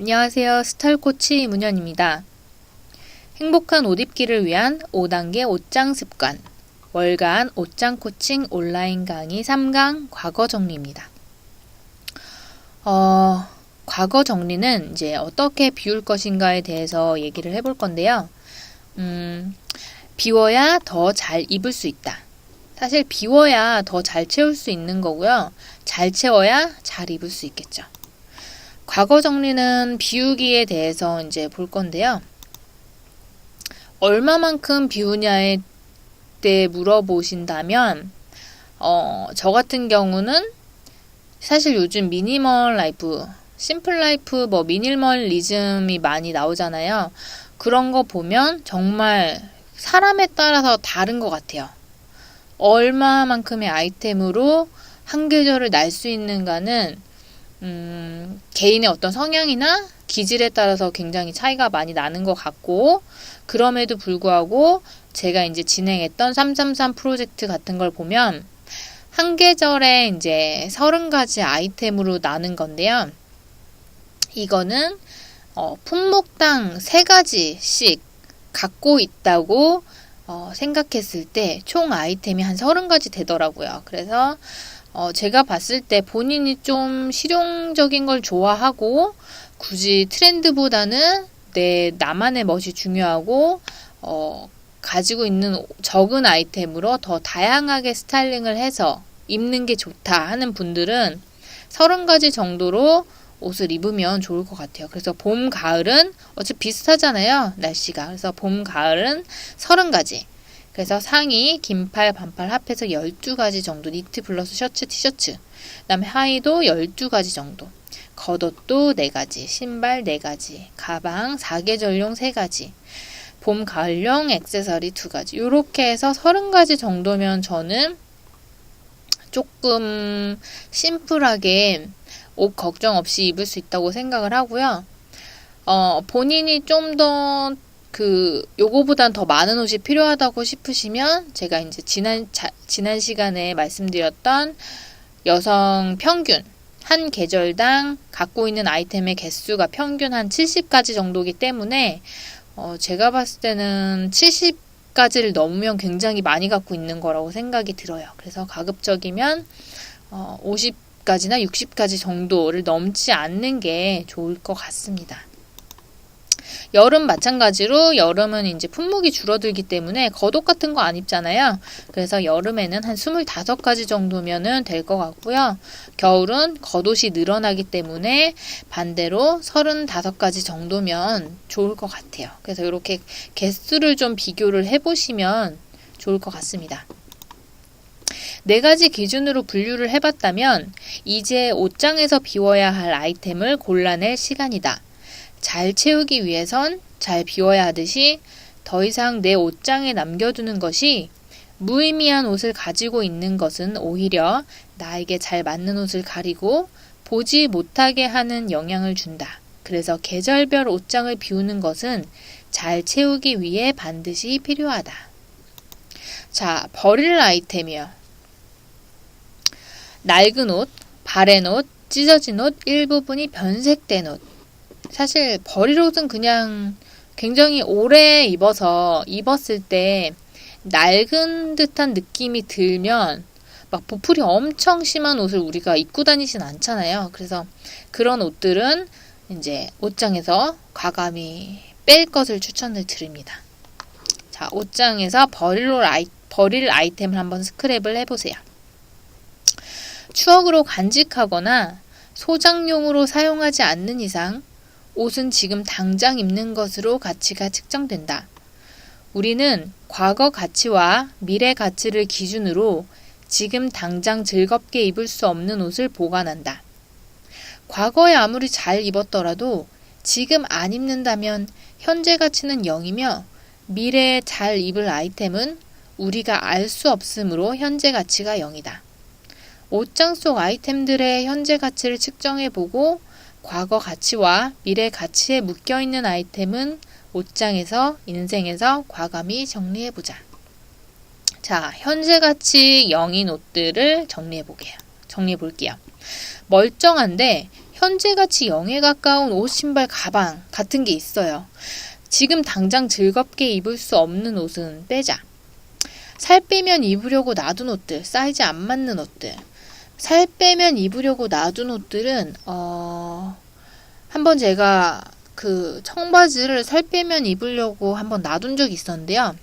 안녕하세요. 스타일 코치 문현입니다. 행복한 옷 입기를 위한 5단계 옷장 습관. 월간 옷장 코칭 온라인 강의 3강 과거 정리입니다. 어, 과거 정리는 이제 어떻게 비울 것인가에 대해서 얘기를 해볼 건데요. 음, 비워야 더 잘 입을 수 있다. 사실 비워야 더 잘 채울 수 있는 거고요. 잘 채워야 잘 입을 수 있겠죠. 과거 정리는 비우기에 대해서 이제 볼 건데요. 얼마만큼 비우냐에 대해 물어보신다면, 어, 저 같은 경우는 사실 요즘 미니멀 라이프, 심플 라이프, 뭐 미니멀리즘이 많이 나오잖아요. 그런 거 보면 정말 사람에 따라서 다른 것 같아요. 얼마만큼의 아이템으로 한 계절을 날 수 있는가는 음, 개인의 어떤 성향이나 기질에 따라서 굉장히 차이가 많이 나는 것 같고 그럼에도 불구하고 제가 이제 진행했던 333 프로젝트 같은 걸 보면 한 계절에 이제 30가지 아이템으로 나눈 건데요. 이거는 어, 품목당 3가지씩 갖고 있다고 어, 생각했을 때 총 아이템이 한 30가지 되더라고요. 그래서 어, 제가 봤을 때 본인이 좀 실용적인 걸 좋아하고 굳이 트렌드보다는 내 나만의 멋이 중요하고 어, 가지고 있는 적은 아이템으로 더 다양하게 스타일링을 해서 입는 게 좋다 하는 분들은 30가지 정도로 옷을 입으면 좋을 것 같아요. 그래서 봄, 가을은 어차피 비슷하잖아요. 날씨가. 그래서 봄, 가을은 30가지. 그래서 상의, 긴팔, 반팔 합해서 12가지 정도 니트 플러스 셔츠, 티셔츠. 그다음에 하의도 12가지 정도. 겉옷도 4가지, 신발 4가지, 가방 4계절용 3가지. 봄, 가을용 액세서리 2가지. 요렇게 해서 30가지 정도면 저는 조금 심플하게 옷 걱정 없이 입을 수 있다고 생각을 하고요. 어, 본인이 좀더 그 요거보단 더 많은 옷이 필요하다고 싶으시면 제가 이제 지난 자, 지난 시간에 말씀드렸던 여성 평균 한 계절당 갖고 있는 아이템의 개수가 평균 한 70가지 정도기 때문에 어, 제가 봤을 때는 70가지를 넘으면 굉장히 많이 갖고 있는 거라고 생각이 들어요. 그래서 가급적이면 어, 50가지나 60가지 정도를 넘지 않는 게 좋을 것 같습니다. 여름 마찬가지로 여름은 이제 품목이 줄어들기 때문에 겉옷 같은 거 안 입잖아요. 그래서 여름에는 한 25가지 정도면은 될 것 같고요. 겨울은 겉옷이 늘어나기 때문에 반대로 35가지 정도면 좋을 것 같아요. 그래서 이렇게 개수를 좀 비교를 해보시면 좋을 것 같습니다. 네 가지 기준으로 분류를 해봤다면 이제 옷장에서 비워야 할 아이템을 골라낼 시간이다. 잘 채우기 위해선 잘 비워야 하듯이 더 이상 내 옷장에 남겨두는 것이 무의미한 옷을 가지고 있는 것은 오히려 나에게 잘 맞는 옷을 가리고 보지 못하게 하는 영향을 준다. 그래서 계절별 옷장을 비우는 것은 잘 채우기 위해 반드시 필요하다. 자, 버릴 아이템이요. 낡은 옷, 바랜 옷, 찢어진 옷, 일부분이 변색된 옷, 사실 버릴 옷은 그냥 굉장히 오래 입어서 입었을 때 낡은 듯한 느낌이 들면 막 보풀이 엄청 심한 옷을 우리가 입고 다니진 않잖아요. 그래서 그런 옷들은 이제 옷장에서 과감히 뺄 것을 추천을 드립니다. 자, 옷장에서 버릴, 아이, 버릴 아이템을 한번 스크랩을 해보세요. 추억으로 간직하거나 소장용으로 사용하지 않는 이상 옷은 지금 당장 입는 것으로 가치가 측정된다. 우리는 과거 가치와 미래 가치를 기준으로 지금 당장 즐겁게 입을 수 없는 옷을 보관한다. 과거에 아무리 잘 입었더라도 지금 안 입는다면 현재 가치는 0이며 미래에 잘 입을 아이템은 우리가 알 수 없으므로 현재 가치가 0이다. 옷장 속 아이템들의 현재 가치를 측정해 보고 과거 가치와 미래 가치에 묶여 있는 아이템은 옷장에서 인생에서 과감히 정리해 보자. 자, 현재 가치 0인 옷들을 정리해 보게요. 정리해 볼게요. 멀쩡한데 현재같이 0에 가까운 옷, 신발, 가방 같은 게 있어요. 지금 당장 즐겁게 입을 수 없는 옷은 빼자. 살 빼면 입으려고 놔둔 옷들, 사이즈 안 맞는 옷들. 살 빼면 입으려고 놔둔 옷들은, 어, 한번 제가 그 청바지를 살 빼면 입으려고 한번 놔둔 적이 있었는데요.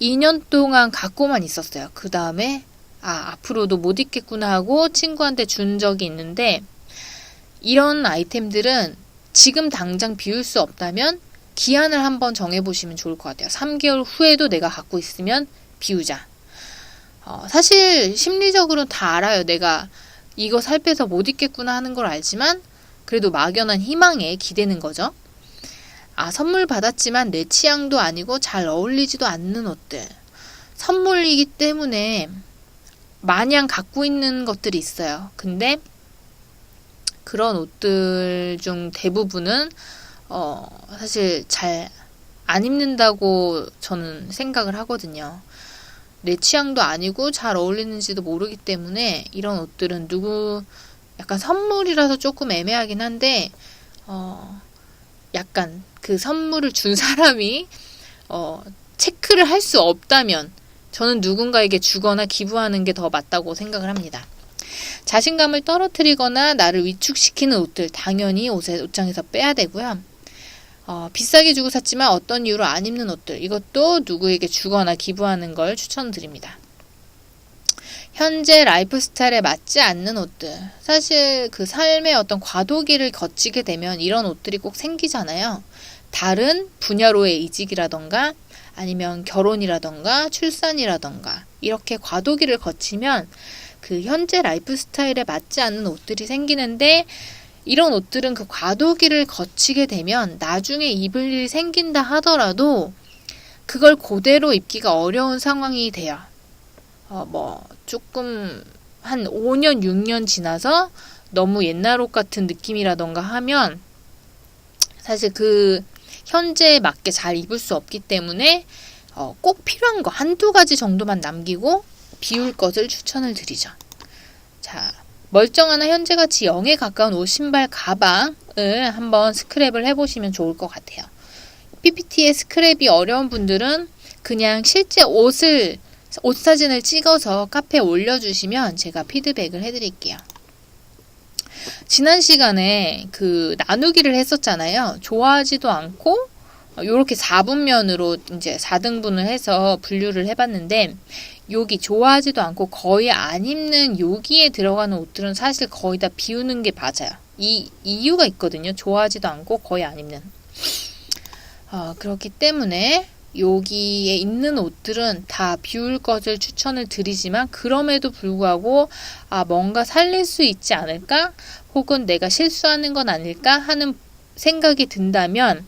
2년 동안 갖고만 있었어요. 그 다음에, 아, 앞으로도 못 입겠구나 하고 친구한테 준 적이 있는데, 이런 아이템들은 지금 당장 비울 수 없다면 기한을 한번 정해보시면 좋을 것 같아요. 3개월 후에도 내가 갖고 있으면 비우자. 어, 사실 심리적으로 다 알아요. 내가 이거 살 빼서 못 입겠구나 하는 걸 알지만 그래도 막연한 희망에 기대는 거죠. 아, 선물 받았지만 내 취향도 아니고 잘 어울리지도 않는 옷들. 선물이기 때문에 마냥 갖고 있는 것들이 있어요. 근데 그런 옷들 중 대부분은 어, 사실 잘 안 입는다고 저는 생각을 하거든요. 내 취향도 아니고 잘 어울리는지도 모르기 때문에 이런 옷들은 누구 약간 선물이라서 조금 애매하긴 한데 어, 약간 그 선물을 준 사람이 어, 체크를 할 수 없다면 저는 누군가에게 주거나 기부하는 게 더 맞다고 생각을 합니다. 자신감을 떨어뜨리거나 나를 위축시키는 옷들 당연히 옷에 옷장에서 빼야 되고요. 어, 비싸게 주고 샀지만 어떤 이유로 안 입는 옷들 이것도 누구에게 주거나 기부하는 걸 추천드립니다. 현재 라이프 스타일에 맞지 않는 옷들. 사실 그 삶의 어떤 과도기를 거치게 되면 이런 옷들이 꼭 생기잖아요. 다른 분야로의 이직이라던가 아니면 결혼이라던가 출산이라던가 이렇게 과도기를 거치면 그 현재 라이프 스타일에 맞지 않는 옷들이 생기는데 이런 옷들은 그 과도기를 거치게 되면 나중에 입을 일이 생긴다 하더라도 그걸 그대로 입기가 어려운 상황이 돼요. 어, 뭐, 조금 한 5년, 6년 지나서 너무 옛날 옷 같은 느낌이라던가 하면 사실 그 현재에 맞게 잘 입을 수 없기 때문에 어, 꼭 필요한 거 한두 가지 정도만 남기고 비울 것을 추천을 드리죠. 자, 멀쩡하나 현재같이 0에 가까운 옷, 신발, 가방을 한번 스크랩을 해보시면 좋을 것 같아요. PPT에 스크랩이 어려운 분들은 그냥 실제 옷을 옷 사진을 찍어서 카페에 올려주시면 제가 피드백을 해드릴게요. 지난 시간에 그 나누기를 했었잖아요. 좋아하지도 않고 이렇게 4분면으로 이제 4등분을 해서 분류를 해봤는데 여기 좋아하지도 않고 거의 안 입는 여기에 들어가는 옷들은 사실 거의 다 비우는 게 맞아요. 이 이유가 있거든요. 좋아하지도 않고 거의 안 입는. 어, 그렇기 때문에 여기에 있는 옷들은 다 비울 것을 추천을 드리지만 그럼에도 불구하고 아 뭔가 살릴 수 있지 않을까 혹은 내가 실수하는 건 아닐까 하는 생각이 든다면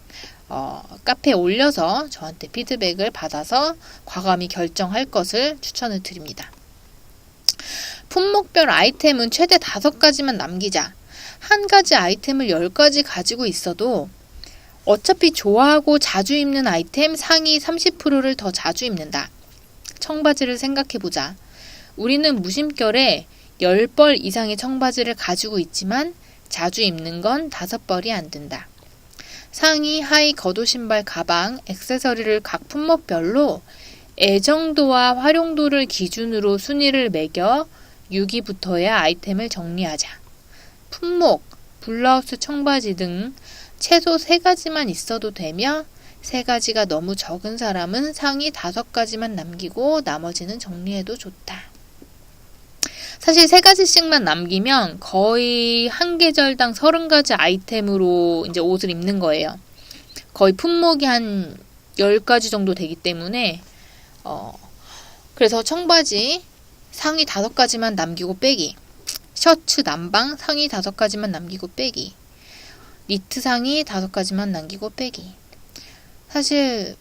어, 카페에 올려서 저한테 피드백을 받아서 과감히 결정할 것을 추천을 드립니다. 품목별 아이템은 최대 다섯 가지만 남기자. 한 가지 아이템을 열 가지 가지고 있어도 어차피 좋아하고 자주 입는 아이템 상위 30%를 더 자주 입는다. 청바지를 생각해보자. 우리는 무심결에 10벌 이상의 청바지를 가지고 있지만 자주 입는 건 5벌이 안 된다. 상의, 하의, 겉옷, 신발, 가방, 액세서리를 각 품목별로 애정도와 활용도를 기준으로 순위를 매겨 6위부터의 아이템을 정리하자. 품목, 블라우스, 청바지 등 최소 3가지만 있어도 되며 3가지가 너무 적은 사람은 상위 5가지만 남기고 나머지는 정리해도 좋다. 사실 세 가지씩만 남기면 거의 한 계절당 서른 가지 아이템으로 이제 옷을 입는 거예요. 거의 품목이 한 10가지 정도 되기 때문에, 어, 그래서 청바지 상의 다섯 가지만 남기고 빼기. 셔츠 남방 상의 다섯 가지만 남기고 빼기. 니트 상의 다섯 가지만 남기고 빼기. 사실,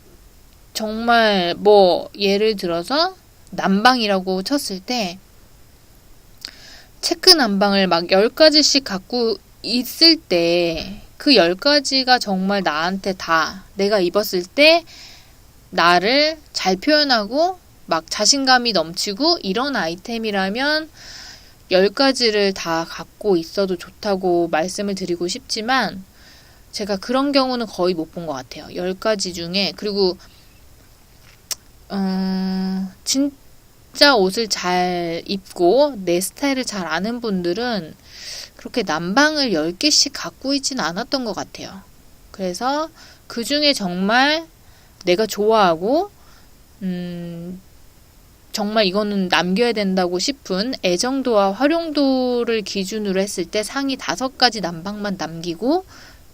정말 뭐, 예를 들어서 남방이라고 쳤을 때, 체크 난방을 막 10가지씩 갖고 있을 때 그 10가지가 정말 나한테 다 내가 입었을 때 나를 잘 표현하고 막 자신감이 넘치고 이런 아이템이라면 10가지를 다 갖고 있어도 좋다고 말씀을 드리고 싶지만 제가 그런 경우는 거의 못 본 것 같아요. 10가지 중에 그리고 음, 진짜 옷을 잘 입고 내 스타일을 잘 아는 분들은 그렇게 난방을 10개씩 갖고 있진 않았던 것 같아요. 그래서 그 중에 정말 내가 좋아하고, 음, 정말 이거는 남겨야 된다고 싶은 애정도와 활용도를 기준으로 했을 때 상위 다섯 가지 난방만 남기고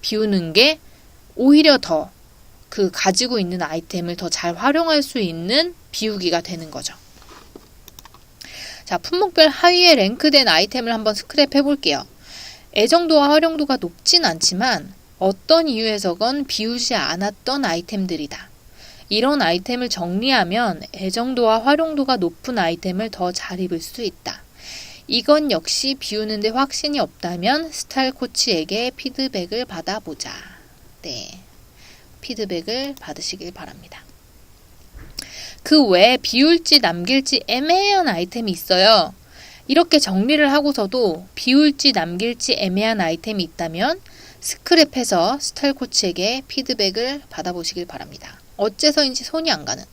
비우는 게 오히려 더 그 가지고 있는 아이템을 더 잘 활용할 수 있는 비우기가 되는 거죠. 자, 품목별 하위에 랭크된 아이템을 한번 스크랩 해 볼게요. 애정도와 활용도가 높진 않지만 어떤 이유에서건 비우지 않았던 아이템들이다. 이런 아이템을 정리하면 애정도와 활용도가 높은 아이템을 더 잘 입을 수 있다. 이건 역시 비우는데 확신이 없다면 스타일 코치에게 피드백을 받아보자. 네. 피드백을 받으시길 바랍니다. 그 외에 비울지 남길지 애매한 아이템이 있어요. 이렇게 정리를 하고서도 비울지 남길지 애매한 아이템이 있다면 스크랩해서 스타일 코치에게 피드백을 받아보시길 바랍니다. 어째서인지 손이 안 가는,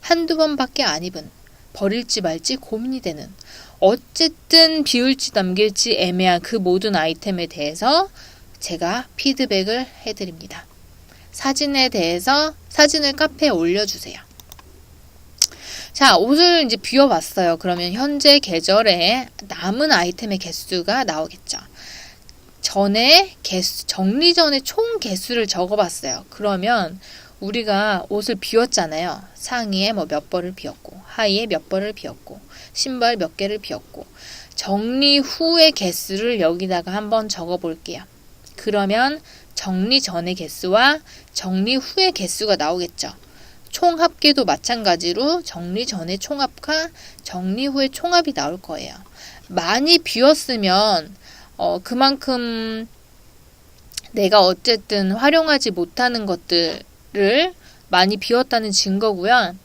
한두 번밖에 안 입은, 버릴지 말지 고민이 되는, 어쨌든 비울지 남길지 애매한 그 모든 아이템에 대해서 제가 피드백을 해드립니다. 사진에 대해서 사진을 카페에 올려주세요. 자, 옷을 이제 비워봤어요. 그러면 현재 계절에 남은 아이템의 개수가 나오겠죠. 전에 개수, 정리 전에 총 개수를 적어봤어요. 그러면 우리가 옷을 비웠잖아요. 상의에 뭐 몇 벌을 비웠고, 하의에 몇 벌을 비웠고, 신발 몇 개를 비웠고, 정리 후의 개수를 여기다가 한번 적어 볼게요. 그러면 정리 전의 개수와 정리 후의 개수가 나오겠죠. 총 합계도 마찬가지로 정리 전의 총합과 정리 후의 총합이 나올 거예요. 많이 비웠으면 어, 그만큼 내가 어쨌든 활용하지 못하는 것들 을 많이 비웠다는 증거고요.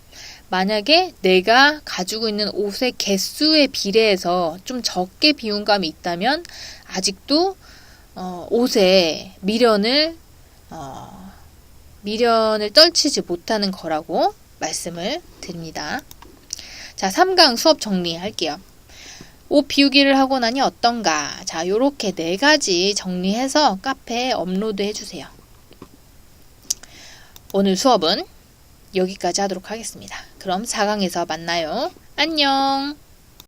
만약에 내가 가지고 있는 옷의 개수에 비례해서 좀 적게 비운 감이 있다면 아직도 어, 옷에 미련을 어, 미련을 떨치지 못하는 거라고 말씀을 드립니다. 자, 3강 수업 정리할게요. 옷 비우기를 하고 나니 어떤가? 자, 요렇게 네 가지 정리해서 카페에 업로드 해주세요. 오늘 수업은 여기까지 하도록 하겠습니다. 그럼 4강에서 만나요. 안녕!